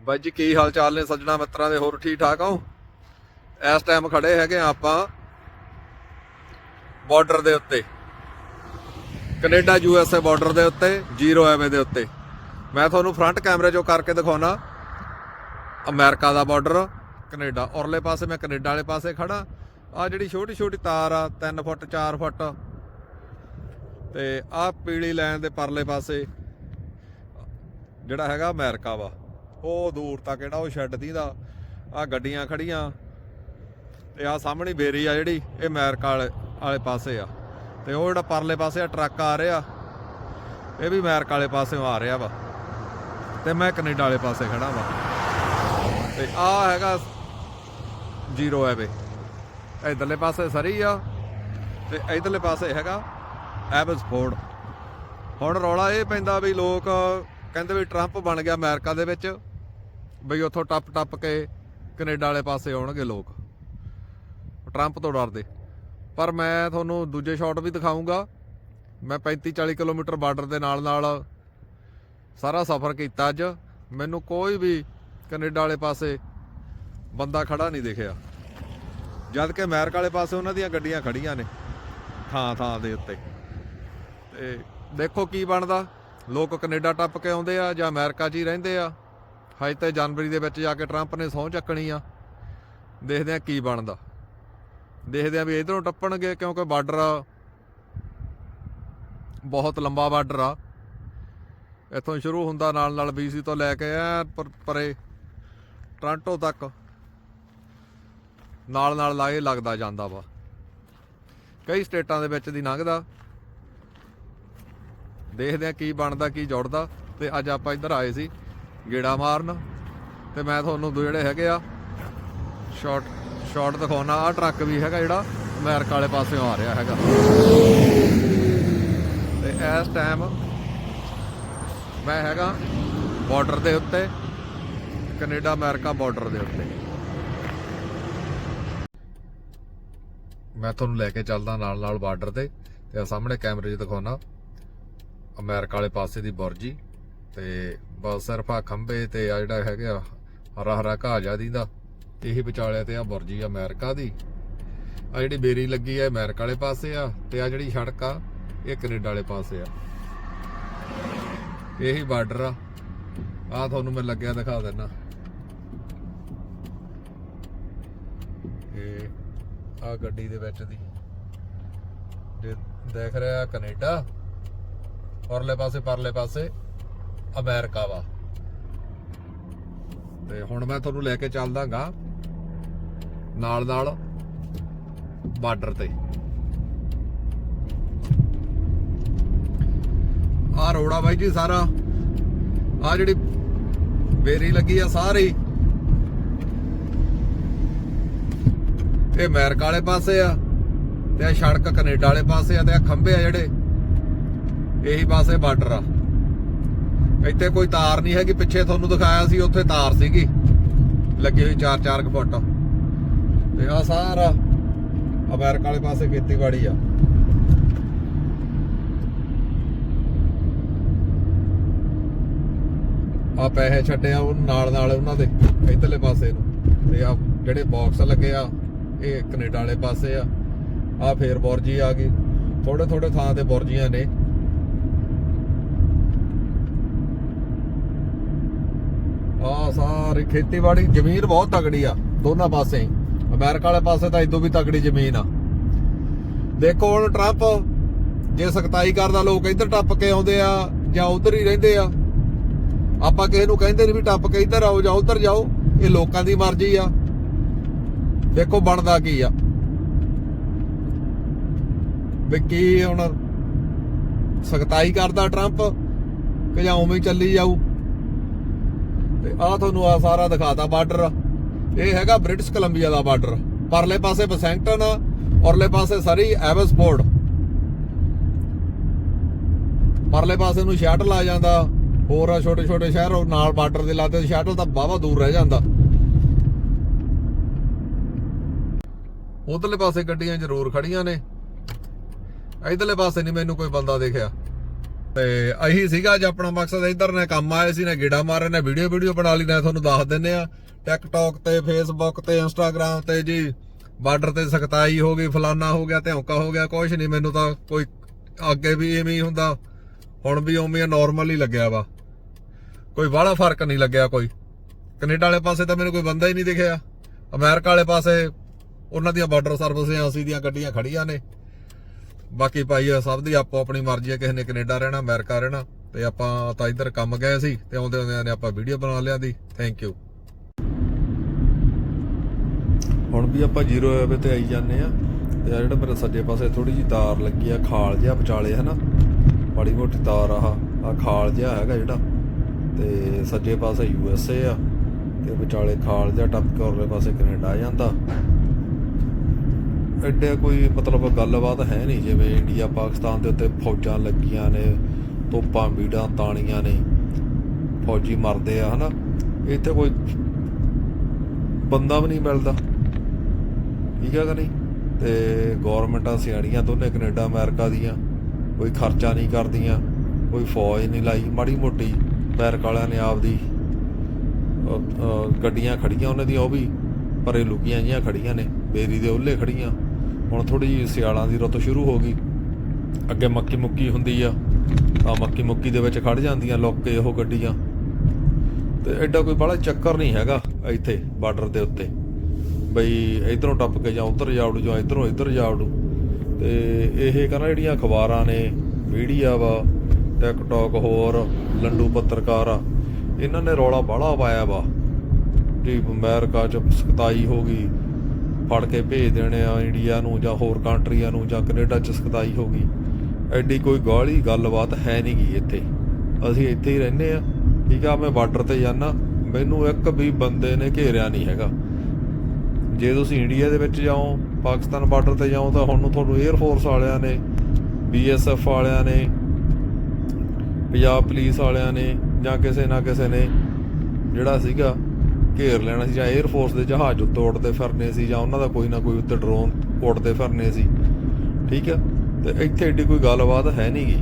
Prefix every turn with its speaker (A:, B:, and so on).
A: ਬਾਈ ਜੀ, ਕੀ ਹਾਲ ਚਾਲ ਨੇ ਸੱਜਣਾ ਮਿੱਤਰਾਂ ਦੇ? ਹੋਰ ਠੀਕ ਠਾਕ ਹੋ? ਇਸ ਟਾਈਮ ਖੜੇ ਹੈਗੇ ਆ ਆਪਾਂ ਬਾਰਡਰ ਦੇ ਉੱਤੇ। Canada U S A border ਦੇ ਉੱਤੇ ਜ਼ੀਰੋ ਐਵੇ ਦੇ ਉੱਤੇ। ਮੈਂ ਤੁਹਾਨੂੰ ਫਰੰਟ ਕੈਮਰੇ 'ਚੋਂ ਕਰਕੇ ਦਿਖਾਉਣਾ। ਅਮਰੀਕਾ ਦਾ ਬਾਰਡਰ ਕੈਨੇਡਾ। ਔਰਲੇ ਪਾਸੇ ਮੈਂ ਕੈਨੇਡਾ ਵਾਲੇ ਪਾਸੇ ਖੜਾ ਆ ਜਿਹੜੀ ਛੋਟੀ ਛੋਟੀ ਤਾਰ ਆ 3 ਫੁੱਟ 4 ਫੁੱਟ। ਤੇ ਆ ਪੀਲੀ ਲਾਈਨ ਦੇ ਪਰਲੇ ਪਾਸੇ ਜਿਹੜਾ ਹੈਗਾ ਅਮਰੀਕਾ ਵਾ। ਉਹ ਦੂਰ ਤੱਕ ਜਿਹੜਾ ਉਹ ਸ਼ੈੱਡ ਦੀ ਦਾ ਆ ਗੱਡੀਆਂ ਖੜੀਆਂ। ਤੇ ਆ ਸਾਹਮਣੀ ਬੇਰੀ ਆ ਜਿਹੜੀ, ਇਹ ਅਮਰੀਕਾ ਵਾਲੇ ਵਾਲੇ ਪਾਸੇ ਆ। ਤੇ ਉਹ ਜਿਹੜਾ ਪਰਲੇ ਪਾਸੇ ਆ, ਟਰੱਕ ਆ ਰਿਹਾ। ਇਹ ਵੀ ਅਮਰੀਕਾ ਵਾਲੇ ਪਾਸਿਓਂ ਆ ਰਿਹਾ ਵਾ। ਤੇ ਮੈਂ ਕੈਨੇਡਾ ਵਾਲੇ ਪਾਸੇ ਖੜਾ ਵਾ। ਤੇ ਆ ਹੈਗਾ ਜ਼ੀਰੋ ਐਵੇ ਇਧਰਲੇ ਪਾਸੇ ਸਰੀ ਆ। ਤੇ ਇਧਰਲੇ ਪਾਸੇ ਹੈਗਾ ਐਬਸਫੋਰਡ। ਹੁਣ ਰੌਲਾ ਇਹ ਪੈਂਦਾ ਵੀ ਲੋਕ ਕਹਿੰਦੇ ਵੀ ਟਰੰਪ ਬਣ ਗਿਆ ਅਮਰੀਕਾ ਦੇ ਵਿੱਚ। ਬਈ ਉੱਥੋਂ ਟੱਪ ਟੱਪ ਕੇ ਕੈਨੇਡਾ ਵਾਲੇ ਪਾਸੇ ਆਉਣਗੇ ਲੋਕ। ਟਰੰਪ ਤੋਂ ਡਰਦੇ। ਪਰ ਮੈਂ ਤੁਹਾਨੂੰ ਦੂਜੇ ਸ਼ਾਟ ਵੀ ਦਿਖਾਉਂਗਾ ਮੈਂ 35 40 ਕਿਲੋਮੀਟਰ ਬਾਰਡਰ ਦੇ ਨਾਲ ਨਾਲ ਸਾਰਾ ਸਫ਼ਰ ਕੀਤਾ ਅੱਜ। ਮੈਨੂੰ ਕੋਈ ਵੀ ਕੈਨੇਡਾ ਵਾਲੇ ਪਾਸੇ ਬੰਦਾ ਖੜਾ ਨਹੀਂ ਦਿਖਿਆ। ਜਦ ਕਿ ਅਮਰੀਕਾ ਵਾਲੇ ਪਾਸੇ ਉਹਨਾਂ ਦੀਆਂ ਗੱਡੀਆਂ ਖੜੀਆਂ ਨੇ ਥਾਂ ਥਾਂ ਦੇ ਉੱਤੇ। ਤੇ ਦੇਖੋ ਕੀ ਬਣਦਾ। ਲੋਕ ਕੈਨੇਡਾ ਟੱਪ ਕੇ ਆਉਂਦੇ ਆ ਜਾਂ ਅਮਰੀਕਾ 'ਚ ਹੀ ਰਹਿੰਦੇ ਆ। ਹਜੇ ਤਾਂ ਜਨਵਰੀ ਦੇ ਵਿੱਚ ਜਾ ਕੇ ਟਰੰਪ ਨੇ ਸਹੁੰ ਚੱਕਣੀ ਆ। ਦੇਖਦੇ ਆ ਕੀ ਬਣਦਾ। ਦੇਖਦੇ ਆ ਵੀ ਇਧਰੋਂ ਟੱਪਣਗੇ ਕਿਉਂਕਿ ਬਾਰਡਰ ਬਹੁਤ ਲੰਬਾ ਬਾਰਡਰ ਆ। ਇੱਥੋਂ ਸ਼ੁਰੂ ਹੁੰਦਾ ਨਾਲ ਨਾਲ BC ਤੋਂ ਲੈ ਕੇ ਐ ਪਰੇ ਟ੍ਰਾਂਟੋ ਤੱਕ। ਨਾਲ ਨਾਲ ਲਾਏ ਲੱਗਦਾ ਜਾਂਦਾ ਵਾ। ਕਈ ਸਟੇਟਾਂ ਦੇ ਵਿੱਚ ਦੀ ਲੰਘਦਾ। ਦੇਖਦੇ ਆ ਕੀ ਬਣਦਾ, ਕੀ ਜੁੜਦਾ। ਤੇ ਅੱਜ ਆਪਾਂ ਇੱਧਰ ਆਏ ਸੀ। ਗੇੜਾ ਮਾਰਨ। ਤੇ ਮੈਂ ਤੁਹਾਨੂੰ ਦੋ ਜਿਹੜੇ ਹੈਗੇ ਆ ਸ਼ਾਰਟ ਸ਼ਾਰਟ ਦਿਖਾਉਣਾ। ਆ ਟਰੱਕ ਵੀ ਹੈਗਾ ਜਿਹੜਾ ਅਮਰੀਕਾ ਵਾਲੇ ਪਾਸਿਓਂ ਆ ਰਿਹਾ ਹੈਗਾ। ਤੇ ਇਸ ਟਾਈਮ ਮੈਂ ਹੈਗਾ ਬਾਰਡਰ ਦੇ ਉੱਤੇ, ਕੈਨੇਡਾ ਅਮਰੀਕਾ ਬਾਰਡਰ ਦੇ ਉੱਤੇ। ਮੈਂ ਤੁਹਾਨੂੰ ਲੈ ਕੇ ਚੱਲਦਾ ਨਾਲ ਨਾਲ ਬਾਰਡਰ ਤੇ ਤੇ ਸਾਹਮਣੇ ਕੈਮਰੇ 'ਚ ਦਿਖਾਉਣਾ। ਅਮਰੀਕਾ ਵਾਲੇ ਪਾਸੇ ਦੀ ਬੁਰਜੀ ਤੇ ਬਸ ਸਿਰਫ ਆ ਖੰਭੇ ਤੇ ਆ ਜਿਹੜਾ ਹੈਗਾ ਹਰਾ ਹਰਾ ਘਾਹ ਜਿਹਾ ਦੀਦਾ। ਇਹੀ ਵਿਚਾਲਿਆ ਤੇ ਆ ਬੁਰਜੀ ਅਮਰੀਕਾ ਦੀ। ਆ ਜਿਹੜੀ ਬੇਰੀ ਲੱਗੀ ਆ ਅਮਰੀਕਾ ਵਾਲੇ ਪਾਸੇ ਆ ਤੇ ਆ ਜਿਹੜੀ ਸੜਕ ਆ, ਇਹ ਕੈਨੇਡਾ ਵਾਲੇ ਪਾਸੇ ਆ। ਇਹੀ ਬਾਰਡਰ ਆ। ਆ ਤੁਹਾਨੂੰ ਮੈਂ ਲੱਗਿਆ ਦਿਖਾ ਦਿੰਨਾ। ਇਹ ਆ ਗੱਡੀ ਦੇ ਵਿੱਚ ਦੀ। ਜੇ ਦੇਖ ਰਿਹਾ ਕੈਨੇਡਾ ਔਰਲੇ ਪਾਸੇ, ਪਰਲੇ ਪਾਸੇ। ਅਮਰੀਕਾ ਵਾ ਤੇ ਹੁਣ ਮੈਂ ਤੁਹਾਨੂੰ ਲੈ ਕੇ ਚੱਲਦਾਗਾ ਨਾਲ ਨਾਲ ਬਾਰਡਰ ਤੇ। ਆ ਰੋੜਾ ਬਾਈ ਜੀ ਸਾਰਾ ਆ ਜਿਹੜੀ ਬੇਰੀ ਲੱਗੀ ਆ ਸਾਰੀ। ਇਹ ਅਮਰੀਕਾ ਵਾਲੇ ਪਾਸੇ ਆ ਤੇ ਆ ਸੜਕ ਕੈਨੇਡਾ ਵਾਲੇ ਪਾਸੇ ਆ ਤੇ ਆ ਖੰਭੇ ਆ ਜਿਹੜੇ। ਇਹੀ ਪਾਸੇ ਬਾਰਡਰ ਆ। ਇੱਥੇ ਕੋਈ ਤਾਰ ਨਹੀਂ ਹੈਗੀ, ਪਿੱਛੇ ਤੁਹਾਨੂੰ ਦਿਖਾਇਆ ਸੀ, ਉੱਥੇ ਤਾਰ ਸੀਗੀ। ਲੱਗੀ ਹੋਈ 4-4 ਫੁੱਟ। ਤੇ ਆ ਸਾਰਾ ਅਮਰੀਕਾ ਵਾਲੇ ਪਾਸੇ ਖੇਤੀਬਾੜੀ ਆ। ਆ ਪੈਸੇ ਛੱਡਿਆ ਉਹ ਨਾਲ ਨਾਲ ਉਹਨਾਂ ਦੇ, ਇਧਰਲੇ ਪਾਸੇ ਨੂੰ। ਤੇ ਆ ਜਿਹੜੇ ਬਾਕਸ ਲੱਗੇ ਆ, ਇਹ ਕੈਨੇਡਾ ਵਾਲੇ ਪਾਸੇ ਆ। ਆ ਫੇਰ ਬੁਰਜੀ ਆ ਗਈ। ਥੋੜੇ ਥੋੜੇ ਥਾਂ ਤੇ ਬੁਰਜੀਆਂ ਨੇ। ਆ ਸਾਰੀ ਖੇਤੀਬਾੜੀ ਜ਼ਮੀਨ ਬਹੁਤ ਤਗੜੀ ਆ, ਦੋਨਾਂ ਪਾਸੇ ਹੀ। ਅਮਰੀਕਾ ਵਾਲੇ ਪਾਸੇ ਤਾਂ ਇਦੋਂ ਵੀ ਤਗੜੀ ਜ਼ਮੀਨ ਆ। ਦੇਖੋ ਹੁਣ ਟਰੰਪ ਜੇ ਸਖਤਾਈ ਕਰਦਾ, ਲੋਕ ਇੱਧਰ ਟੱਪ ਕੇ ਆਉਂਦੇ ਆ, ਜਾਂ ਉਧਰ ਹੀ ਰਹਿੰਦੇ ਆ। ਆਪਾਂ ਕਿਸੇ ਨੂੰ ਕਹਿੰਦੇ ਨਹੀਂ ਵੀ ਟੱਪ ਕੇ ਇੱਧਰ ਆਓ ਜਾਂ ਉਧਰ ਜਾਓ, ਇਹ ਲੋਕਾਂ ਦੀ ਮਰਜ਼ੀ ਆ। ਦੇਖੋ ਬਣਦਾ ਕੀ ਆ। ਵੀ ਕੀ ਹੁਣ ਸਖਤਾਈ ਕਰਦਾ ਟਰੰਪ ਕਿ ਜਾਂ ਉਵੇਂ ਹੀ ਚੱਲੀ ਜਾਊ। ਤੇ ਆ ਤੁਹਾਨੂੰ ਆ ਸਾਰਾ ਦਿਖਾਤਾ ਬਾਰਡਰ। ਇਹ ਹੈਗਾ ਬ੍ਰਿਟਿਸ਼ ਕੋਲੰਬੀਆ ਦਾ ਬਾਰਡਰ। ਪਰਲੇ ਪਾਸੇ ਬਸੈਂਕਟਨ ਔਰਲੇ ਪਾਸੇ ਸਰੀ ਐਵਸਫੋਰਡ। ਪਰਲੇ ਪਾਸੇ ਨੂੰ ਸ਼ਟਲ ਆ ਜਾਂਦਾ। ਹੋਰ ਆ ਛੋਟੇ ਛੋਟੇ ਸ਼ਹਿਰ, ਉਹ ਨਾਲ ਬਾਰਡਰ ਦੇ ਲਾਤੇ, ਸ਼ਟਲ ਤਾਂ ਬਾਵਾ ਦੂਰ ਰਹਿ ਜਾਂਦਾ। ਉਧਰਲੇ ਪਾਸੇ ਗੱਡੀਆਂ ਜ਼ਰੂਰ ਖੜੀਆਂ ਨੇ। ਇਧਰਲੇ ਪਾਸੇ ਨਹੀਂ ਮੈਨੂੰ ਕੋਈ ਬੰਦਾ ਦੇਖਿਆ। ਤੇ ਇਹੀ ਸੀਗਾ ਅੱਜ ਆਪਣਾ ਮਕਸਦ ਇੱਧਰ ਨੇ ਕੰਮ ਆਏ ਸੀ, ਨਾ ਗੇੜਾ ਮਾਰੇ ਨੇ ਵੀਡੀਓ ਵੀਡੀਓ ਬਣਾ ਲਈ ਨਾ ਤੁਹਾਨੂੰ ਦੱਸ ਦਿੰਨੇ ਆ। ਟਿਕਟੌਕ ਤੇ ਫੇਸਬੁੱਕ ਤੇ ਇੰਸਟਾਗ੍ਰam ਤੇ ਜੀ ਬਾਰਡਰ ਤੇ ਸਖਤਾਈ ਹੋ ਗਈ, ਫਲਾਨਾ ਹੋ ਗਿਆ ਧੌਂਕਾ ਹੋ ਗਿਆ, ਕੁਛ ਨਹੀਂ ਮੈਨੂੰ ਤਾਂ ਕੋਈ ਅੱਗੇ ਵੀ ਐਵੇਂ ਹੀ ਹੁੰਦਾ। ਹੁਣ ਵੀ ਉਵੇਂ ਨਾਰਮਲ ਹੀ ਲੱਗਿਆ ਵਾ। ਕੋਈ ਵਾਲਾ ਫ਼ਰਕ ਨਹੀਂ ਲੱਗਿਆ ਕੋਈ। ਕੈਨੇਡਾ ਵਾਲੇ ਪਾਸੇ ਤਾਂ ਮੈਨੂੰ ਕੋਈ ਬੰਦਾ ਹੀ ਨਹੀਂ ਦਿਖਿਆ। ਅਮਰੀਕਾ ਵਾਲੇ ਪਾਸੇ ਉਹਨਾਂ ਦੀਆਂ ਬਾਰਡਰ ਸਰਵਿਸ ਏਜੰਸੀ ਦੀਆਂ ਗੱਡੀਆਂ ਖੜੀਆਂ ਨੇ। ਬਾਕੀ ਭਾਈ ਸਭ ਦੀ ਆਪੋ ਆਪਣੀ ਮਰਜ਼ੀ ਹੈ, ਕਿਸੇ ਨੇ ਕੈਨੇਡਾ ਰਹਿਣਾ, ਅਮਰੀਕਾ ਰਹਿਣਾ, ਤੇ ਆਪਾਂ ਤਾਂ ਇੱਧਰ ਕੰਮ ਗਏ ਸੀ, ਤੇ ਆਉਂਦੇ ਆਉਂਦੇ ਨੇ ਆਪਾਂ ਵੀਡੀਓ ਬਣਾ ਲਿਆ ਦੀ। ਥੈਂਕ ਯੂ ਹੁਣ ਵੀ ਆਪਾਂ ਜ਼ੀਰੋ ਐਵੇ ਤੇ ਆਈ ਜਾਂਦੇ ਆ ਤੇ ਆ ਜਿਹੜਾ ਮੇਰੇ ਸੱਜੇ ਪਾਸੇ ਥੋੜੀ ਜੀ ਤਾਰ ਲੱਗੀ ਆ, ਖਾਲ ਜਿਹਾ ਵਿਚਾਲੇ, ਹਨਾ? ਬੜੀ ਮੋਟੀ ਤਾਰ ਆਹ ਆ ਖਾਲ ਜਿਹਾ ਹੈਗਾ ਜਿਹੜਾ। ਤੇ ਸੱਜੇ ਪਾਸੇ ਯੂ ਐਸ ਏ ਆ, ਤੇ ਵਿਚਾਲੇ ਖਾਲ ਜਿਹਾ ਟੱਪ ਕੇ ਉਰਲੇ ਪਾਸੇ ਕੈਨੇਡਾ ਆ ਜਾਂਦਾ। ਐਡੇ ਕੋਈ ਮਤਲਬ ਗੱਲਬਾਤ ਹੈ ਨਹੀਂ, ਜਿਵੇਂ ਇੰਡੀਆ, ਪਾਕਿਸਤਾਨ ਦੇ ਉੱਤੇ ਫੌਜਾਂ ਲੱਗੀਆਂ ਨੇ, ਤੋਪਾਂ, ਬੀੜਾਂ ਤਾਣੀਆਂ ਨੇ, ਫੌਜੀ ਮਰਦੇ ਆ, ਹਨਾ? ਇੱਥੇ ਕੋਈ ਬੰਦਾ ਵੀ ਨਹੀਂ ਮਿਲਦਾ। ਠੀਕ ਹੈ ਕਿ ਨਹੀਂ? ਤੇ ਗਵਰਨਮੈਂਟਾਂ ਸਿਆਣੀਆਂ ਦੋਨੇ ਕੈਨੇਡਾ, ਅਮਰੀਕਾ ਦੀਆਂ, ਕੋਈ ਖਰਚਾ ਨਹੀਂ ਕਰਦੀਆਂ, ਕੋਈ ਫੌਜ ਨਹੀਂ ਲਾਈ। ਮਾੜੀ ਮੋਟੀ ਅਮਰੀਕਾ ਵਾਲਿਆਂ ਨੇ ਆਪਦੀ ਗੱਡੀਆਂ ਖੜੀਆਂ, ਉਹਨਾਂ ਦੀਆਂ ਉਹ ਵੀ, ਪਰੇ ਲੁਕੀਆਂ ਜੀਆਂ ਖੜੀਆਂ ਨੇ, ਬੇਰੀ ਦੇ ਉੱਲੇ ਖੜੀਆਂ। ਹੁਣ ਥੋੜੀ ਜਿਹੀ ਸਿਆਲਾਂ ਦੀ ਰੁੱਤ ਸ਼ੁਰੂ ਹੋ ਗਈ। ਅੱਗੇ ਮੱਕੀ ਮੁੱਕੀ ਹੁੰਦੀ ਆ, ਤਾਂ ਮੱਕੀ ਮੁੱਕੀ ਦੇ ਵਿੱਚ ਖੜ ਜਾਂਦੀਆਂ ਲੁੱਕ ਉਹ ਗੱਡੀਆਂ। ਤੇ ਐਡਾ ਕੋਈ ਬੜਾ ਚੱਕਰ ਨਹੀਂ ਹੈਗਾ ਇੱਥੇ ਬਾਰਡਰ ਦੇ ਉੱਤੇ। ਬਈ ਇਧਰੋਂ ਟੱਪ ਕੇ ਜਾਂ ਉਧਰ ਜਾਵੜੂ ਜਾਂ ਇਧਰੋਂ ਇੱਧਰ ਜਾਵੜੂ ਤੇ ਇਹ ਕਹਿੰਦਾ ਜਿਹੜੀਆਂ ਅਖਬਾਰਾਂ ਨੇ, ਮੀਡੀਆ ਵਾ, ਟਿਕਟੌਕ ਹੋਰ, ਲੰਡੂ ਪੱਤਰਕਾਰ ਆ, ਇਹਨਾਂ ਨੇ ਰੌਲਾ ਬਾਹਲਾ ਪਾਇਆ ਵਾ। ਕਿ ਅਮਰੀਕਾ ਚ ਸਖਤਾਈ ਹੋ ਗਈ ਫੜ ਕੇ ਭੇਜ ਦੇਣੇ ਆ ਇੰਡੀਆ ਨੂੰ ਜਾਂ ਹੋਰ ਕੰਟਰੀਆਂ ਨੂੰ ਜਾਂ ਕੈਨੇਡਾ ਚ ਸਖਤਾਈ ਹੋ ਗਈ। ਐਡੀ ਕੋਈ ਗਾਲੀ ਗੱਲਬਾਤ ਹੈ ਨਹੀਂ ਗੀ ਇੱਥੇ। ਅਸੀਂ ਇੱਥੇ ਹੀ ਰਹਿੰਦੇ ਆ। ਠੀਕ ਆ, ਮੈਂ ਬਾਰਡਰ ਤੇ ਜਾਣਾ ਮੈਨੂੰ ਇੱਕ ਵੀ ਬੰਦੇ ਨੇ ਘੇਰਿਆ ਨਹੀਂ ਹੈਗਾ। ਜੇ ਤੁਸੀਂ ਇੰਡੀਆ ਦੇ ਵਿੱਚ ਜਾਓ, ਪਾਕਿਸਤਾਨ ਬਾਰਡਰ ਤੇ ਜਾਓ, ਤਾਂ ਹੁਣ ਤੁਹਾਨੂੰ 에ਅਰ ਫੋਰਸ ਵਾਲਿਆਂ ਨੇ ਬੀਐਸਐਫ ਵਾਲਿਆਂ ਨੇ, ਪੰਜਾਬ ਪੁਲਿਸ ਵਾਲਿਆਂ ਨੇ ਜਾਂ ਕਿਸੇ ਨਾ ਕਿਸੇ ਨੇ ਜਿਹੜਾ ਸੀਗਾ ਘੇਰ ਲੈਣਾ ਸੀ, ਜਾਂ 에ਅਰ ਫੋਰਸ ਦੇ ਜਹਾਜ਼ ਉੱਤੇ ਉੱਡਦੇ ਫਿਰਨੇ ਸੀ, ਜਾਂ ਉਹਨਾਂ ਦਾ ਕੋਈ ਨਾ ਕੋਈ ਉੱਤੇ ਡਰੋਨ ਉੱਡਦੇ ਫਿਰਨੇ ਸੀ। ਠੀਕ ਹੈ ਤੇ ਇੱਥੇ ਏਡੀ ਕੋਈ ਗੱਲਬਾਤ ਹੈ ਨਹੀਂ ਗਈ